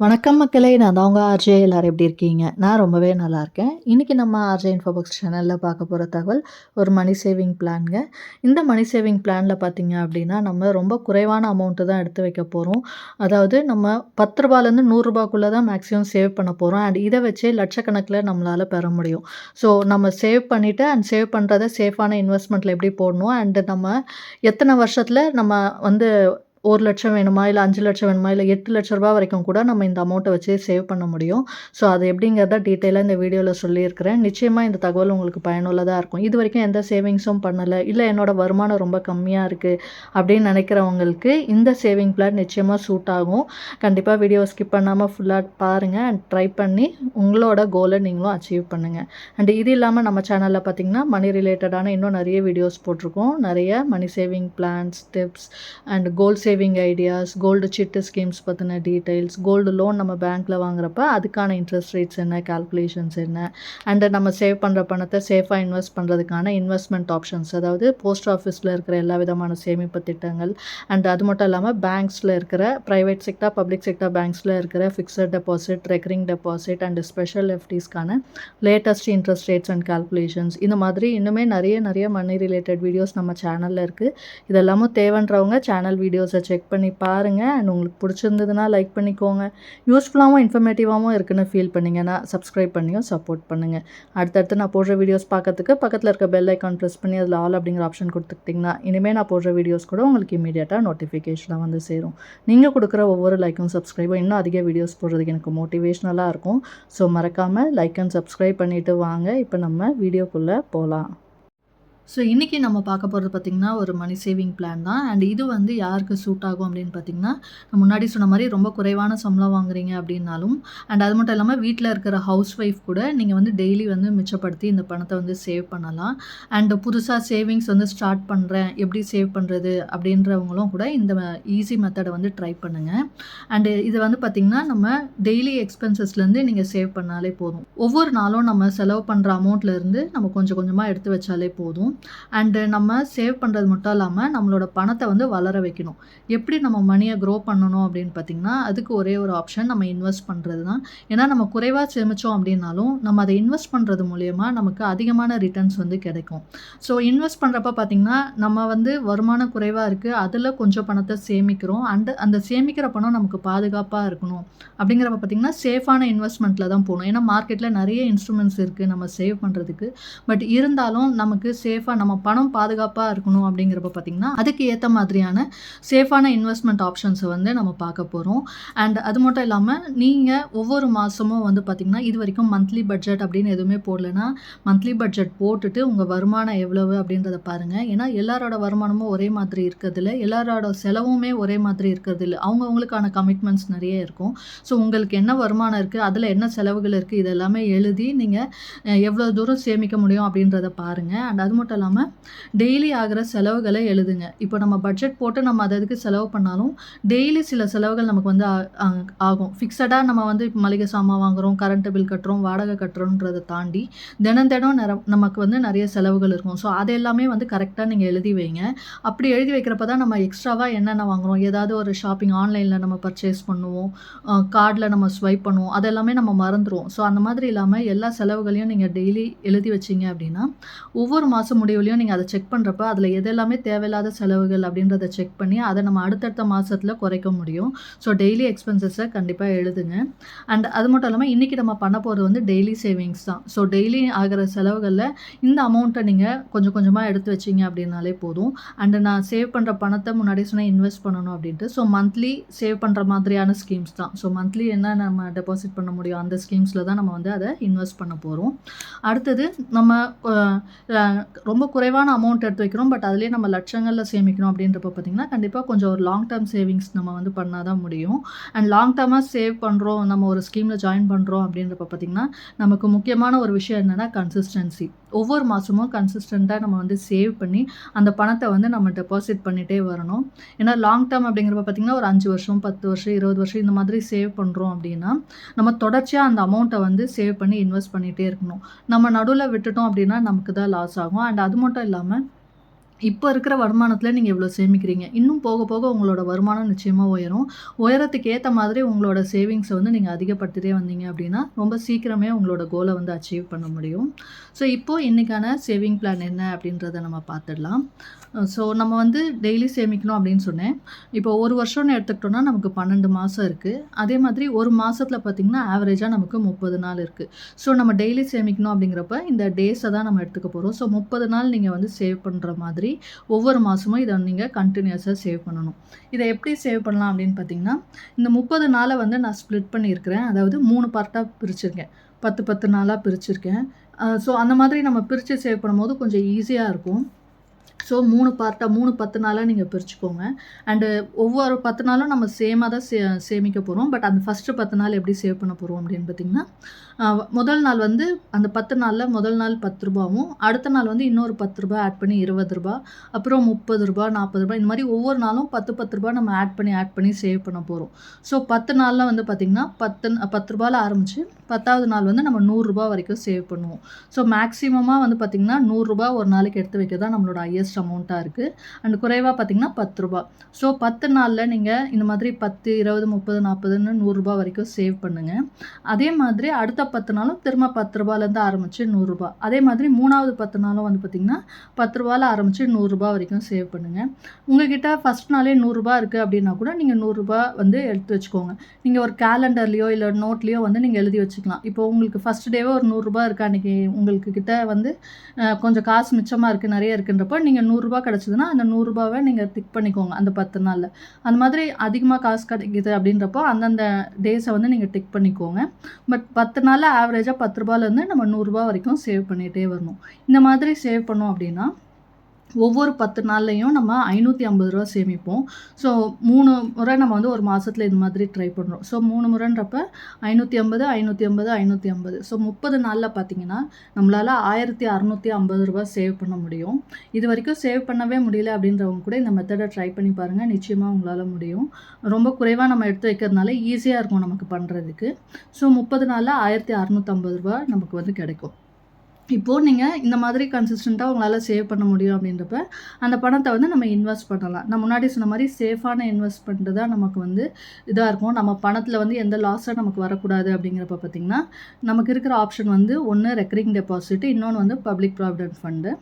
வணக்கம் மக்களே நான் தான் உங்கள் ஆர்ஜே. எல்லோரும் எப்படி இருக்கீங்க? நான் ரொம்பவே நல்லா இருக்கேன். இன்றைக்கி நம்ம ஆர்ஜே இன்ஃபோபாக்ஸ் சேனலில் பார்க்க போகிற தகவல் ஒரு மணி சேவிங் பிளான்ங்க இந்த மணி சேவிங் பிளானில் பார்த்தீங்க அப்படின்னா நம்ம ரொம்ப குறைவான அமௌண்ட்டு தான் எடுத்து வைக்க போகிறோம் அதாவது நம்ம பத்து ரூபாலேருந்து நூறுரூபாக்குள்ளே தான் மேக்ஸிமம் சேவ் பண்ண போகிறோம் அண்ட் இதை வச்சே லட்சக்கணக்கில் நம்மளால் பெற முடியும். ஸோ நம்ம சேவ் பண்ணிவிட்டு அண்ட் சேவ் பண்ணுறத சேஃபான இன்வெஸ்ட்மெண்ட்டில் எப்படி போடணும்? அண்டு நம்ம எத்தனை வருஷத்தில் நம்ம வந்து ஒரு லட்சம் வேணுமா இல்லை அஞ்சு லட்சம் வேணுமா இல்லை எட்டு லட்ச ரூபா வரைக்கும் கூட நம்ம இந்த அமௌண்ட்டை வச்சு சேவ் பண்ண முடியும். ஸோ அது எப்படிங்கிறத டீட்டெயிலாக இந்த வீடியோவில் சொல்லியிருக்கிறேன். நிச்சயமாக இந்த தகவல் உங்களுக்கு பயனுள்ளதாக இருக்கும். இது வரைக்கும் எந்த சேவிங்ஸும் பண்ணலை இல்லை என்னோடய வருமானம் ரொம்ப கம்மியாக இருக்குது அப்படின்னு நினைக்கிறவங்களுக்கு இந்த சேவிங் பிளான் நிச்சயமாக சூட் ஆகும். கண்டிப்பாக வீடியோ ஸ்கிப் பண்ணாமல் ஃபுல்லாக பாருங்கள் அண்ட் ட்ரை பண்ணி உங்களோட கோலை நீங்களும் அச்சீவ் பண்ணுங்கள் அண்ட் இது இல்லாமல் நம்ம சேனலில் பார்த்திங்கன்னா மணி ரிலேட்டடான இன்னும் நிறைய வீடியோஸ் போட்டிருக்கோம். நிறைய money saving plans tips and goal saving saving ideas gold chit schemes பற்றின டீட்டெயில்ஸ் கோல்டு லோன் நம்ம பேங்க்கில் வாங்குறப்ப அதுக்கான இன்ட்ரெஸ்ட் ரேட்ஸ் என்ன கால்குலேஷன்ஸ் என்ன அண்டு நம்ம சேவ் பண்ணுற பணத்தை சேஃபாக இன்வெஸ்ட் பண்ணுறதுக்கான இன்வெஸ்ட்மெண்ட் ஆப்ஷன்ஸ் அதாவது போஸ்ட் ஆஃபீஸில் இருக்கிற எல்லா விதமான சேமிப்பு திட்டங்கள் அண்ட் அது மட்டும் இல்லாமல் பேங்க்ஸில் இருக்கிற ப்ரைவேட் செக்டர் பப்ளிக் செக்டர் பேங்க்ஸில் இருக்கிற fixed deposit recurring deposit and special எஃப்டிஸ்க்கான latest interest rates and calculations இந்த மாதிரி இன்னுமே நிறைய நிறைய மணி ரிலேட்டட் வீடியோஸ் நம்ம சேனலில் இருக்குது இதெல்லாமும் தேவைன்றவங்க சேனல் வீடியோஸை செக் பண்ணி பாருங்கள் அண்ட் உங்களுக்கு பிடிச்சிருந்ததுன்னா லைக் பண்ணிக்கோங்க. யூஸ்ஃபுல்லாகவும் இன்ஃபர்மேட்டிவாகவும் இருக்குன்னு ஃபீல் பண்ணிங்கன்னா சப்ஸ்கிரைப் பண்ணியும் சப்போர்ட் பண்ணுங்கள் அடுத்தடுத்து நான் போடுற வீடியோஸ் பார்க்கறதுக்கு பக்கத்தில் இருக்க பெல் ஐக்கான் ப்ரெஸ் பண்ணி அதில் ஆல் அப்படிங்கிற ஆப்ஷன் கொடுத்துக்கிட்டிங்கன்னா இனிமேல் நான் போடுற வீடியோஸ் கூட உங்களுக்கு இமீடியட்டாக நோட்டிஃபிகேஷனாக வந்து சேரும். நீங்கள் கொடுக்குற ஒவ்வொரு லைக்கும் சப்ஸ்கிரைபும் இன்னும் அதிக வீடியோஸ் போடுறதுக்கு எனக்கு மோட்டிவேஷ்னலாக இருக்கும். ஸோ மறக்காமல் லைக் அண்ட் சப்ஸ்கிரைப் பண்ணிவிட்டு வாங்க. இப்போ நம்ம வீடியோக்குள்ளே போகலாம் ஸோ இன்றைக்கி நம்ம பார்க்க போகிறது பார்த்திங்கன்னா ஒரு மணி சேவிங் பிளான் தான். அண்ட் இது வந்து யாருக்கு சூட் ஆகும் அப்படின்னு பார்த்திங்கன்னா முன்னாடி சொன்ன மாதிரி ரொம்ப குறைவான சம்பளம் வாங்குறீங்க அப்படின்னாலும் அண்ட் அது மட்டும் இல்லாமல் வீட்டில் இருக்கிற ஹவுஸ் ஒய்ஃப் கூட நீங்கள் வந்து டெய்லி வந்து மிச்சப்படுத்தி இந்த பணத்தை வந்து சேவ் பண்ணலாம். அண்ட் புதுசாக சேவிங்ஸ் வந்து ஸ்டார்ட் பண்ணுறேன் எப்படி சேவ் பண்ணுறது அப்படின்றவங்களும் கூட இந்த ஈஸி மெத்தடை வந்து ட்ரை பண்ணுங்கள் அண்டு இது வந்து பார்த்திங்கன்னா நம்ம டெய்லி எக்ஸ்பென்சஸ்லேருந்து நீங்கள் சேவ் பண்ணாலே போதும். ஒவ்வொரு நாளும் நம்ம செலவு பண்ணுற அமௌண்ட்லேருந்து நம்ம கொஞ்சம் கொஞ்சமாக எடுத்து வச்சாலே போதும். அண்டு நம்ம சேவ் பண்ணுறது மட்டும் இல்லாமல் நம்மளோட பணத்தை வந்து வளர வைக்கணும். எப்படி நம்ம மணியை க்ரோ பண்ணணும் அப்படின்னு பார்த்திங்கன்னா அதுக்கு ஒரே ஒரு ஆப்ஷன் நம்ம இன்வெஸ்ட் பண்ணுறது தான் ஏன்னா நம்ம குறைவாக சேமித்தோம் அப்படின்னாலும் நம்ம அதை இன்வெஸ்ட் பண்ணுறது மூலயமா நமக்கு அதிகமான ரிட்டர்ன்ஸ் வந்து கிடைக்கும். ஸோ இன்வெஸ்ட் பண்ணுறப்ப பார்த்திங்கன்னா நம்ம வந்து வருமானம் குறைவாக இருக்குது அதில் கொஞ்சம் பணத்தை சேமிக்கிறோம். அண்டு அந்த சேமிக்கிற பணம் நமக்கு பாதுகாப்பாக இருக்கணும். அப்படிங்கிறப்ப பார்த்திங்கன்னா சேஃபான இன்வெஸ்ட்மெண்ட்டில் தான் போகணும். ஏன்னா மார்க்கெட்டில் நிறைய இன்ஸ்ட்ருமெண்ட்ஸ் இருக்குது நம்ம சேவ் பண்ணுறதுக்கு பட் இருந்தாலும் நமக்கு சேஃப் சேஃபாக நம்ம பணம் பாதுகாப்பாக இருக்கணும் அப்படிங்கிறப்ப பார்த்திங்கன்னா அதுக்கு ஏற்ற மாதிரியான சேஃபான இன்வெஸ்ட்மெண்ட் ஆப்ஷன்ஸை வந்து நம்ம பார்க்க போகிறோம் அண்ட் அது மட்டும் இல்லாமல் நீங்கள் ஒவ்வொரு மாதமும் வந்து பார்த்திங்கன்னா இது வரைக்கும் மந்த்லி பட்ஜெட் அப்படின்னு எதுவுமே போடலைன்னா மந்த்லி பட்ஜெட் போட்டுட்டு உங்கள் வருமானம் எவ்வளவு அப்படின்றத பாருங்கள் ஏன்னா எல்லாரோட வருமானமும் ஒரே மாதிரி இருக்கிறதில்ல எல்லாரோட செலவுமே ஒரே மாதிரி இருக்கிறதில்ல. அவங்கவுங்களுக்கான கமிட்மெண்ட்ஸ் நிறைய இருக்கும். ஸோ உங்களுக்கு என்ன வருமானம் இருக்குது அதில் என்ன செலவுகள் இருக்குது இதெல்லாமே எழுதி நீங்கள் எவ்வளோ தூரம் சேமிக்க முடியும் அப்படின்றத பாருங்கள் அண்ட் அது மட்டும் இல்லாமல் டெய்லி ஆகிற செலவுகளை எழுதுங்க. இப்போ நம்ம பட்ஜெட் போட்டு நம்ம அதை அதுக்கு செலவு பண்ணாலும் டெய்லி சில செலவுகள் நமக்கு வந்து ஆகும். ஃபிக்ஸடாக நம்ம வந்து இப்போ மளிகை சாமான் வாங்குகிறோம் கரண்ட்டு பில் கட்டுறோம் வாடகை கட்டுறோன்றதை தாண்டி தினம் தினம் நிற நமக்கு வந்து நிறைய செலவுகள் இருக்கும். ஸோ அது எல்லாமே வந்து கரெக்டாக நீங்கள் எழுதி வைங்க. அப்படி எழுதி வைக்கிறப்ப தான் நம்ம எக்ஸ்ட்ராவாக என்னென்ன வாங்குகிறோம் ஏதாவது ஒரு ஷாப்பிங் ஆன்லைனில் நம்ம பர்ச்சேஸ் பண்ணுவோம். கார்டில் நம்ம ஸ்வைப் பண்ணுவோம். அதெல்லாமே நம்ம மறந்துடுவோம் ஸோ அந்த மாதிரி இல்லாமல் எல்லா செலவுகளையும் நீங்கள் டெய்லி எழுதி வச்சிங்க அப்படின்னா ஒவ்வொரு மாதம் முடிவுலையும் நீங்கள் அதை செக் பண்ணுறப்ப அதில் எதெல்லாமே தேவையில்லாத செலவுகள் அப்படின்றத செக் பண்ணி அதை நம்ம அடுத்தடுத்த மாதத்தில் குறைக்க முடியும். ஸோ டெய்லி எக்ஸ்பென்சஸை கண்டிப்பாக எழுதுங்க. அண்ட் அது மட்டும் இல்லாமல் இன்றைக்கி நம்ம பண்ண போகிறது வந்து டெய்லி சேவிங்ஸ் தான். ஸோ டெய்லி ஆகிற செலவுகளில் இந்த அமௌண்ட்டை நீங்கள் கொஞ்சம் கொஞ்சமாக எடுத்து வச்சிங்க அப்படின்னாலே போதும். அண்டு நான் சேவ் பண்ணுற பணத்தை முன்னாடி சொன்னால் இன்வெஸ்ட் பண்ணணும் அப்படின்ட்டு. ஸோ மந்த்லி சேவ் பண்ணுற மாதிரியான ஸ்கீம்ஸ் தான். ஸோ மந்த்லி என்ன நம்ம டெபாசிட் பண்ண முடியும்? அந்த ஸ்கீம்ஸில் தான் நம்ம வந்து அதை இன்வெஸ்ட் பண்ண போகிறோம் அடுத்தது நம்ம ரொம்ப குறைவான அமௌண்ட் எடுத்து வைக்கிறோம். பட் அதுலேயே நம்ம லட்சங்களில் சேமிக்கணும் அப்படின்றப்ப பார்த்திங்கன்னா கண்டிப்பாக கொஞ்சம் ஒரு லாங் டேர்ம் சேவிங்ஸ் நம்ம வந்து பண்ணால் தான் முடியும் அண்ட் லாங் டேர்மாக சேவ் பண்ணுறோம் நம்ம ஒரு ஸ்கீமில் ஜாயின் பண்ணுறோம் அப்படின்றப்ப பார்த்திங்கன்னா நமக்கு முக்கியமான ஒரு விஷயம் என்னென்னா கன்சிஸ்டன்சி ஒவ்வொரு மாதமும் கன்சிஸ்டண்ட்டாக நம்ம வந்து சேவ் பண்ணி அந்த பணத்தை வந்து நம்ம டெபாசிட் பண்ணிகிட்டே வரணும். ஏன்னா லாங் டேர்ம் அப்படிங்கிறப்ப பார்த்திங்கன்னா ஒரு அஞ்சு வருஷம் பத்து வருஷம் இருபது வருஷம் இந்த மாதிரி சேவ் பண்ணுறோம் அப்படின்னா நம்ம தொடர்ச்சியாக அந்த அமௌண்ட்டை வந்து சேவ் பண்ணி இன்வெஸ்ட் பண்ணிகிட்டே இருக்கணும். நம்ம நடுவில் விட்டுட்டோம் அப்படின்னா நமக்கு தான் லாஸ் ஆகும். அண்ட் அது மட்டும் இல்லாமல் இப்போ இருக்கிற வருமானத்தில் நீங்கள் இவ்வளோ சேமிக்கிறீங்க. இன்னும் போக போக உங்களோட வருமானம் நிச்சயமாக உயரும். உயரத்துக்கு ஏற்ற மாதிரி உங்களோட சேவிங்ஸை வந்து நீங்கள் அதிகப்படுத்திட்டே வந்தீங்க அப்படின்னா ரொம்ப சீக்கிரமே உங்களோட கோலை வந்து அச்சீவ் பண்ண முடியும். ஸோ இப்போது இன்றைக்கான சேவிங் பிளான் என்ன அப்படின்றத நம்ம பார்த்துடலாம். ஸோ நம்ம வந்து டெய்லி சேமிக்கணும் அப்படின்னு சொன்னேன். இப்போ ஒரு வருஷம்னு எடுத்துக்கிட்டோம்னா நமக்கு பன்னெண்டு மாதம் இருக்குது அதே மாதிரி ஒரு மாதத்தில் பார்த்திங்கன்னா ஆவரேஜாக நமக்கு முப்பது நாள் இருக்குது ஸோ நம்ம டெய்லி சேமிக்கணும் அப்படிங்கிறப்ப இந்த டேஸை தான் நம்ம எடுத்துக்க போகிறோம் ஸோ முப்பது நாள் நீங்கள் வந்து சேவ் பண்ணுற மாதிரி ஒவ்வொரு மாதமும் இதை நீங்கள் கண்டினியூஸாக சேவ் பண்ணணும். இதை எப்படி சேவ் பண்ணலாம் அப்படின்னு பார்த்தீங்கன்னா இந்த முப்பது நாளை வந்து நான் ஸ்ப்ளிட் பண்ணியிருக்கிறேன். அதாவது மூணு பார்ட்டாக பிரிச்சிருக்கேன். பத்து பத்து நாளாக பிரிச்சிருக்கேன். ஸோ அந்த மாதிரி நம்ம பிரித்து சேவ் பண்ணும்போது கொஞ்சம் ஈஸியாக இருக்கும். ஸோ மூணு பார்ட்டாக மூணு பத்து நாளாக நீங்கள் பிரிச்சுக்கோங்க. அண்டு ஒவ்வொரு பத்து நாளும் நம்ம சேமாக தான் சே சேமிக்க போகிறோம் பட் அந்த ஃபஸ்ட்டு பத்து நாள் எப்படி சேவ் பண்ண போகிறோம் அப்படின்னு பார்த்திங்கன்னா முதல் நாள் வந்து அந்த பத்து நாளில் முதல் நாள் பத்து ரூபாவும் அடுத்த நாள் வந்து இன்னொரு பத்து ரூபா ஆட் பண்ணி இருபது ரூபா அப்புறம் முப்பது ரூபா நாற்பது ரூபா இந்த மாதிரி ஒவ்வொரு நாளும் பத்து பத்து ரூபா நம்ம ஆட் பண்ணி ஆட் பண்ணி சேவ் பண்ண போகிறோம் ஸோ பத்து நாளில் வந்து பார்த்திங்கன்னா பத்து பத்து ரூபாயில் ஆரம்பித்து பத்தாவது நாள் வந்து நம்ம நூறுரூபா வரைக்கும் சேவ் பண்ணுவோம். ஸோ மேக்ஸிமமாக வந்து பார்த்திங்கன்னா நூறுரூபா ஒரு நாளைக்கு எடுத்து வைக்க தான் நம்மளோட ஹையஸ்ட் அமௌண்ட்டாக இருக்குது அண்ட் குறைவாக பார்த்திங்கன்னா பத்து ரூபா. ஸோ பத்து நாளில் நீங்கள் இந்த மாதிரி பத்து இருபது முப்பது நாற்பதுன்னு நூறுரூபா வரைக்கும் சேவ் பண்ணுங்கள் அதே மாதிரி அடுத்த பத்து நாளும் திரும்ப பத்து ரூபாலேருந்து ஆரம்பித்து நூறுரூபா. அதே மாதிரி மூணாவது பத்து நாளும் வந்து பார்த்திங்கன்னா பத்து ரூபாயில் ஆரம்பித்து நூறுரூபா வரைக்கும் சேவ் பண்ணுங்கள் உங்ககிட்ட ஃபஸ்ட் நாளே நூறுரூபா இருக்குது அப்படின்னா கூட நீங்கள் நூறுரூபா வந்து எடுத்து வச்சுக்கோங்க. நீங்கள் ஒரு கேலண்டர்லேயோ இல்லை நோட்லேயோ வந்து நீங்கள் எழுதி வச்சுக்கலாம். இப்போ உங்களுக்கு ஃபஸ்ட் டேவே ஒரு நூறுரூபா இருக்கா அன்றைக்கி உங்களுக்கு கிட்ட வந்து கொஞ்சம் காசு மிச்சமாக இருக்குது நிறைய இருக்குன்றப்போ நீங்கள் நூறுரூபா கிடச்சிதுன்னா அந்த நூறுரூபாவை நீங்கள் திக் பண்ணிக்கோங்க அந்த பத்து நாளில். அந்த மாதிரி அதிகமாக காசு கிடைக்குது அப்படின்றப்போ அந்தந்த டேஸை வந்து நீங்கள் டிக் பண்ணிக்கோங்க. பட் பத்து நாள் நாளில் ஆவரேஜாக பத்து ரூபாயிலேருந்து நம்ம நூறுரூபா வரைக்கும் சேவ் பண்ணிகிட்டே வரணும். இந்த மாதிரி சேவ் பண்ணோம் அப்படின்னா ஒவ்வொரு பத்து நாள்லையும் நம்ம ஐநூற்றி ஐம்பது ரூபா சேமிப்போம். ஸோ மூணு முறை நம்ம வந்து ஒரு மாதத்தில் இது மாதிரி ட்ரை பண்ணுறோம் ஸோ மூணு முறைன்றப்ப ஐநூற்றி ஐம்பது ஐநூற்றி ஐம்பது ஐநூற்றி ஐம்பது. ஸோ முப்பது நாளில் பார்த்தீங்கன்னா நம்மளால் ஆயிரத்தி அறநூற்றி ஐம்பது ரூபா சேவ் பண்ண முடியும். இது வரைக்கும் சேவ் பண்ணவே முடியல அப்படின்றவங்க கூட இந்த மெத்தடை ட்ரை பண்ணி பாருங்கள் நிச்சயமாக உங்களால் முடியும். ரொம்ப குறைவாக நம்ம எடுத்து வைக்கிறதுனால ஈஸியாக இருக்கும் நமக்கு பண்ணுறதுக்கு ஸோ முப்பது நாளில் ஆயிரத்தி அறநூற்றம்பது ரூபா நமக்கு வந்து கிடைக்கும். இப்போது நீங்கள் இந்த மாதிரி கன்சிஸ்டண்ட்டாக உங்களால் சேவ் பண்ண முடியும் அப்படின்றப்ப அந்த பணத்தை வந்து நம்ம இன்வெஸ்ட் பண்ணலாம். நான் முன்னாடி சொன்ன மாதிரி சேஃபான இன்வெஸ்ட்மெண்ட்டு தான் நமக்கு வந்து இதாக இருக்கும். நம்ம பணத்தில் வந்து எந்த லாஸாக நமக்கு வரக்கூடாது அப்படிங்கிறப்ப பார்த்திங்கன்னா நமக்கு இருக்கிற ஆப்ஷன் வந்து ஒன்று ரெக்கரிங் டெபாசிட் இன்னொன்று வந்து பப்ளிக் ப்ராவிடென்ட் ஃபண்டு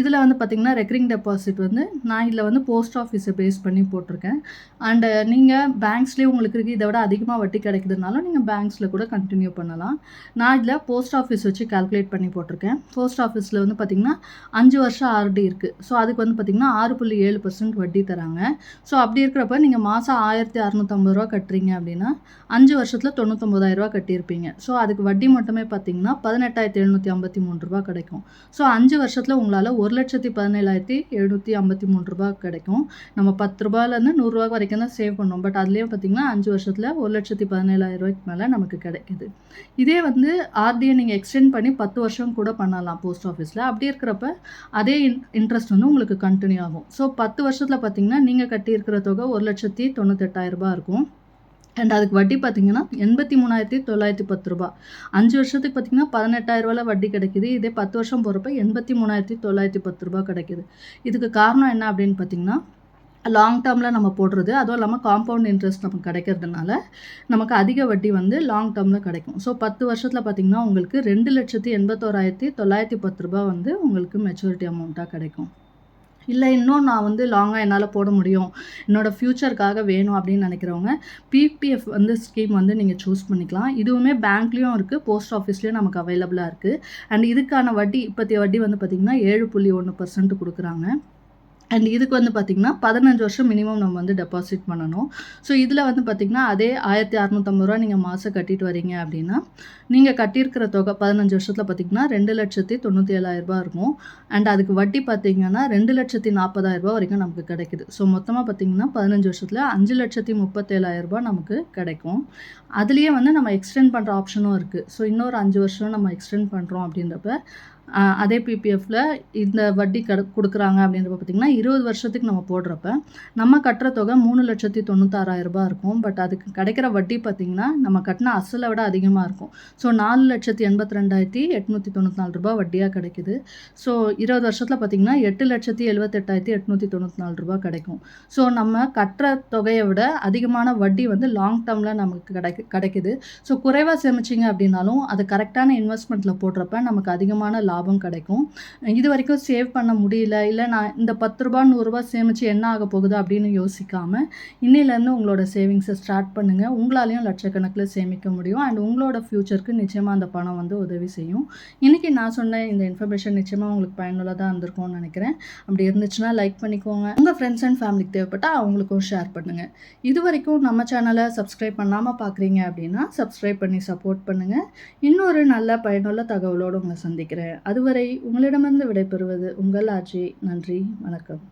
இதில் வந்து பார்த்திங்கன்னா ரெக்கரிங் டெபாசிட் வந்து நான் இதில் வந்து போஸ்ட் ஆஃபீஸை பேஸ் பண்ணி போட்டிருக்கேன். அண்டு நீங்கள் பேங்க்ஸ்லேயே உங்களுக்கு இருக்குது இதை விட அதிகமாக வட்டி கிடைக்குதுனாலும் நீங்கள் பேங்க்ஸில் கூட கண்டினியூ பண்ணலாம். நான் இதில் போஸ்ட் ஆஃபீஸ் வச்சு கால்குலேட் பண்ணி போட்டு போட்டிருக்கேன். போஸ்ட் ஆஃபீஸில் வந்து பார்த்திங்கன்னா அஞ்சு வருஷம் ஆர்டி இருக்குது ஸோ அதுக்கு வந்து பார்த்திங்கன்னா ஆறு புள்ளி ஏழு பர்சன்ட் வட்டி தராங்க. ஸோ அப்படி இருக்கிறப்ப நீங்கள் மாதம் ஆயிரத்தி அறநூற்றம்பது ரூபா கட்டுறீங்க அப்படின்னா அஞ்சு வருஷத்தில் தொண்ணூத்தொம்பதாயிரரூபா கட்டியிருப்பீங்க. ஸோ அதுக்கு வட்டி மட்டுமே பார்த்திங்கன்னா பதினெட்டாயிரத்தி எழுநூற்றி ஐம்பத்தி மூணு ரூபா கிடைக்கும். ஸோ அஞ்சு வருஷத்தில் உங்களால் ஒரு லட்சத்தி பதினேழாயிரத்தி எழுநூற்றி ஐம்பத்தி மூணு ரூபா கிடைக்கும். நம்ம பத்து ரூபாயிலேருந்து நூறுரூவா வரைக்கும் தான் சேவ் பண்ணோம். பட் அதுலேயே பார்த்திங்கன்னா அஞ்சு வருஷத்தில் ஒரு லட்சத்தி பதினேழாயிரம் ரூபாய்க்கு மேலே நமக்கு கிடைக்குது. இதே வந்து ஆர்டியை நீங்கள் எக்ஸ்டெண்ட் பண்ணி பத்து வருஷம் கூட பண்ணலாம் போஸ்ட் ஆஃபீஸில். அப்படி இருக்கிறப்ப அதே இன் இன்ட்ரெஸ்ட் வந்து உங்களுக்கு கண்டினியூ ஆகும். ஸோ பத்து வருஷத்தில் பார்த்தீங்கன்னா நீங்கள் கட்டியிருக்கிற தொகை ஒரு லட்சத்தி தொண்ணூத்தெட்டாயிரரூபா இருக்கும். அண்ட் அதுக்கு வட்டி பார்த்தீங்கன்னா எண்பத்தி மூணாயிரத்தி தொள்ளாயிரத்தி பத்து ரூபா அஞ்சு வருஷத்துக்கு பார்த்தீங்கன்னா பதினெட்டாயிரரூபாவில் வட்டி கிடைக்குது. இதே பத்து வருஷம் போகிறப்ப எண்பத்தி மூணாயிரத்தி தொள்ளாயிரத்தி பத்து ரூபா கிடைக்குது. இதுக்கு காரணம் என்ன அப்படின்னு பார்த்தீங்கன்னா லாங் டேர்மில் நம்ம போடுறது. அதுவும் இல்லாமல் காம்பவுண்ட் இன்ட்ரெஸ்ட் நமக்கு கிடைக்கிறதுனால நமக்கு அதிக வட்டி வந்து லாங் டேர்மில் கிடைக்கும். ஸோ பத்து வருஷத்தில் பார்த்திங்கன்னா உங்களுக்கு ரெண்டு லட்சத்தி எண்பத்தோராயிரத்தி தொள்ளாயிரத்தி பத்து ரூபா வந்து உங்களுக்கு மெச்சூரிட்டி அமௌண்ட்டாக கிடைக்கும். இல்லை இன்னும் நான் வந்து லாங்காக என்னால் போட முடியும். என்னோடய ஃப்யூச்சருக்காக வேணும் அப்படின்னு நினைக்கிறவங்க பிபிஎஃப் வந்து ஸ்கீம் வந்து நீங்கள் சூஸ் பண்ணிக்கலாம். இதுவுமே பேங்க்லேயும் இருக்குது போஸ்ட் ஆஃபீஸ்லேயும் நமக்கு அவைலபிளாக இருக்குது அண்ட் இதுக்கான வட்டி இப்போத்திய வட்டி வந்து பார்த்திங்கன்னா ஏழு புள்ளி ஒன்று பர்சன்ட் கொடுக்குறாங்க. அண்ட் இதுக்கு வந்து பார்த்திங்கன்னா பதினஞ்சு வருஷம் மினிமம் நம்ம வந்து டெபாசிட் பண்ணணும். ஸோ இதில் வந்து பார்த்திங்கன்னா அதே ஆயிரத்தி அறநூற்றம்பது ரூபா நீங்கள் மாதம் கட்டிட்டு வரீங்க அப்படின்னா நீங்கள் கட்டியிருக்கிற தொகை பதினஞ்சு வருஷத்தில் பார்த்திங்கன்னா ரெண்டு லட்சத்தி தொண்ணூற்றி ஏழாயிரரூபா இருக்கும். அண்ட் அதுக்கு வட்டி பார்த்திங்கன்னா ரெண்டு லட்சத்தி நாற்பதாயிரரூபா வரைக்கும் நமக்கு கிடைக்குது. ஸோ மொத்தமாக பார்த்திங்கன்னா பதினஞ்சு வருஷத்தில் அஞ்சு லட்சத்தி முப்பத்தேழாயிரரூபா நமக்கு கிடைக்கும். அதுலேயே வந்து நம்ம எக்ஸ்டெண்ட் பண்ணுற ஆப்ஷனும் இருக்குது ஸோ இன்னொரு அஞ்சு வருஷம் நம்ம எக்ஸ்டெண்ட் பண்ணுறோம் அப்படின்றப்ப அதே பிபிஎஃப்பில் இந்த வட்டி கடு கொடுக்குறாங்க அப்படின்றப்ப பார்த்தீங்கன்னா, 20 வருஷத்துக்கு நம்ம போடுறப்ப, நம்ம கட்டுற தொகை மூணு லட்சத்தி தொண்ணூத்தாறாயிரரூபா இருக்கும். பட் அதுக்கு கிடைக்கிற வட்டி பார்த்திங்கன்னா நம்ம கட்டின அசலை விட அதிகமாக இருக்கும். ஸோ ரூ. 4,82,894 வட்டியா கிடைக்குது. ஸோ 20 வருஷத்துல பார்த்தீங்கன்னா, ரூ. 8,78,894 கிடைக்கும். ஸோ நம்ம கட்டுற தொகையை விட அதிகமான வட்டி வந்து லாங் டேர்மில் நமக்கு கிடைக்கு கிடைக்குது. ஸோ குறைவாக சேமிச்சீங்க அப்படின்னாலும், அது கரெக்டான இன்வெஸ்ட்மெண்ட்டில் போடுறப்ப நமக்கு அதிகமான லாபம் லாபம் கிடைக்கும். இது வரைக்கும் சேவ் பண்ண முடியல, இல்லை நான் இந்த பத்து ரூபா நூறுரூவா சேமித்து என்ன ஆக போகுது அப்படின்னு யோசிக்காமல் இன்னிலேருந்து உங்களோட சேவிங்ஸை ஸ்டார்ட் பண்ணுங்கள் உங்களாலையும் லட்சக்கணக்கில் சேமிக்க முடியும். அண்ட் உங்களோட ஃப்யூச்சருக்கு நிச்சயமாக அந்த பணம் வந்து உதவி செய்யும். இன்றைக்கி நான் சொன்ன இந்த இன்ஃபர்மேஷன் நிச்சயமாக உங்களுக்கு பயனுள்ளதாக இருந்திருக்கும்னு நினைக்கிறேன். அப்படி இருந்துச்சுன்னா லைக் பண்ணிக்கோங்க. உங்கள் ஃப்ரெண்ட்ஸ் அண்ட் ஃபேமிலிக்கு தேவைப்பட்டால் அவங்களுக்கும் ஷேர் பண்ணுங்கள் இது வரைக்கும் நம்ம சேனலை சப்ஸ்கிரைப் பண்ணாமல் பார்க்குறீங்க அப்படின்னா, சப்ஸ்கிரைப் பண்ணி சப்போர்ட் பண்ணுங்கள் இன்னொரு நல்ல பயனுள்ள தகவலோடு உங்களை சந்திக்கிறேன். அதுவரை உங்களிடமிருந்து விடைபெறுவது உங்கள் ஆட்சி நன்றி, வணக்கம்.